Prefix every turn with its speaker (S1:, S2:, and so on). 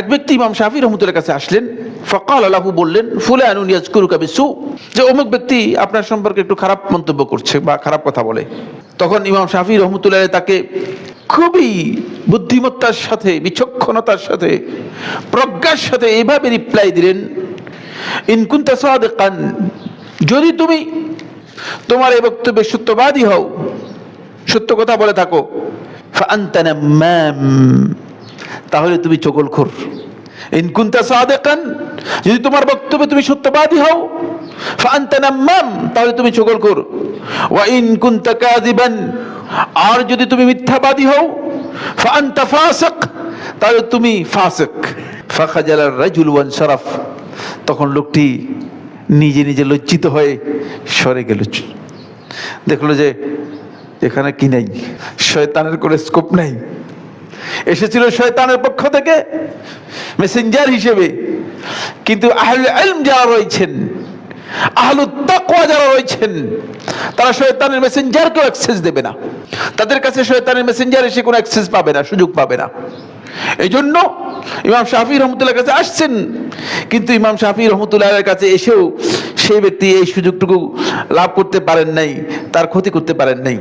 S1: এক ব্যক্তি ইমাম শাফি রহমতুল্লাহ কাছে আসলেন, ফকাল আলাহু বললেন ফুলে আনুন ইয়াজকুরু কাবিসু যে অমুক ব্যক্তি আপনার সম্পর্কে একটু খারাপ মন্তব্য করছে বা খারাপ কথা বলে তখন ইমাম শাফি রহমতুল্লাহ তাকে খুবই বুদ্ধিমত্তার সাথে, বিচক্ষণতার সাথে, প্রজ্ঞার সাথে এইভাবে রিপ্লাই দিলেন ইনকুন্তা সাদেকান, যদি তুমি তোমার এই বক্তব্যে সত্যবাদী হও, সত্য কথা বলে থাকো ফাআনতা নাম্মাম। তাহলে তুমি চগলখোর। ইনকুন্তা যদি তোমার বক্তব্যে তুমি সত্যবাদী হও। তাহলে তুমি চগলখোর। ওয়া আর যদি তুমি মিথ্যাবাদী হও ফাসিক, তাহলে তুমি ফাসিক। ওয়ান তখন লোকটি নিজে নিজে লজ্জিত হয়ে সরে গেল। দেখল যে এখানে কি নেই, শয়তানের করে স্কোপ নাই। এসেছিল শয়তানের পক্ষ থেকে মেসেঞ্জার হিসেবে। কিন্তু যারা রয়েছেন যারা রয়েছেন, তারা শয়তানের মেসেঞ্জারকেও অ্যাক্সেস দেবে না। তাদের কাছে শয়তানের মেসেঞ্জার এসে কোনো অ্যাক্সেস পাবে না, সুযোগ পাবে না। এই জন্য ইমাম শাফি রহমতুল্লাহ কাছে আসছেন। কিন্তু ইমাম শাফি রহমতুল্লাহের কাছে এসেও সেই ব্যক্তি এই সুযোগটুকু লাভ করতে পারেন নাই, তার ক্ষতি করতে পারেন নাই।